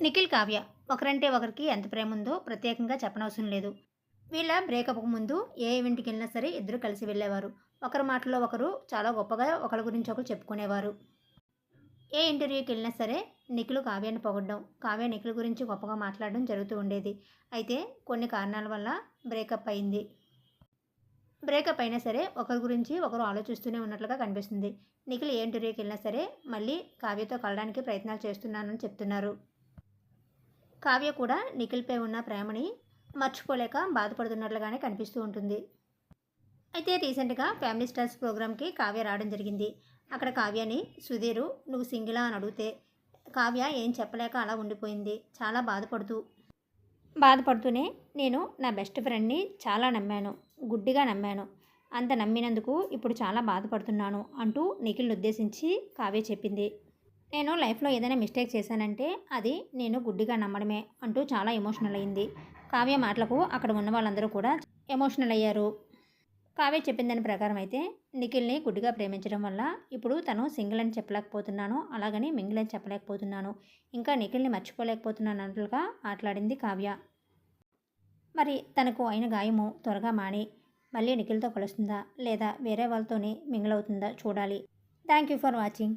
నిఖిల్ కావ్య. ఒకరంటే ఒకరికి ఎంత ప్రేమ ఉందో ప్రత్యేకంగా చెప్పనవసరం లేదు. వీళ్ళ బ్రేకప్కు ముందు ఏ ఈవెంట్కి వెళ్ళినా సరే ఇద్దరు కలిసి వెళ్ళేవారు. ఒకరి మాటలో ఒకరు చాలా గొప్పగా ఒకరి గురించి ఒకరు చెప్పుకునేవారు. ఏ ఇంటర్వ్యూకి వెళ్ళినా సరే నిఖిల్ కావ్యాన్ని పొగడ్డం కావ్య నిఖిల్ గురించి గొప్పగా మాట్లాడడం జరుగుతూ ఉండేది. అయితే కొన్ని కారణాల వల్ల బ్రేకప్ అయింది. బ్రేకప్ అయినా సరే ఒకరి గురించి ఒకరు ఆలోచిస్తూనే ఉన్నట్లుగా కనిపిస్తుంది. నిఖిల్ ఏ ఇంటర్వ్యూకి వెళ్ళినా సరే మళ్ళీ కావ్యతో కలడానికి ప్రయత్నాలు చేస్తున్నానని చెప్తున్నారు. కావ్య కూడా నిఖిల్పై ఉన్న ప్రేమని మర్చిపోలేక బాధపడుతున్నట్లుగానే కనిపిస్తూ ఉంటుంది. అయితే రీసెంట్గా ఫ్యామిలీ స్టార్స్ ప్రోగ్రామ్కి కావ్య రావడం జరిగింది. అక్కడ కావ్యని సుధీరు నువ్వు సింగిలా అని అడిగితే కావ్య ఏం చెప్పలేక అలా ఉండిపోయింది. చాలా బాధపడుతూ బాధపడుతూనే నేను నా బెస్ట్ ఫ్రెండ్ని చాలా నమ్మాను. గుడ్డిగా నమ్మాను. అంత నమ్మినందుకు ఇప్పుడు చాలా బాధపడుతున్నాను అంటూ నిఖిల్ ఉద్దేశించి కావ్య చెప్పింది. నేను లైఫ్లో ఏదైనా మిస్టేక్ చేశానంటే అది నేను గుడ్డిగా నమ్మడమే అంటూ చాలా ఎమోషనల్ అయింది. కావ్య మాటలకు అక్కడ ఉన్న వాళ్ళందరూ కూడా ఎమోషనల్ అయ్యారు. కావ్య చెప్పిన దాని ప్రకారం అయితే నిఖిల్ని గుడ్డిగా ప్రేమించడం వల్ల ఇప్పుడు తను సింగిల్ అని చెప్పలేకపోతున్నాను అలాగని మింగిల్ అని చెప్పలేకపోతున్నాను ఇంకా నిఖిల్ని మర్చిపోలేకపోతున్నాను అన్నట్లుగా మాట్లాడింది కావ్య. మరి తనకు అయిన గాయము త్వరగా మాని మళ్ళీ నిఖిల్తో కలుస్తుందా లేదా వేరే వాళ్ళతోనే మింగిల్ అవుతుందా చూడాలి. Thank you for watching.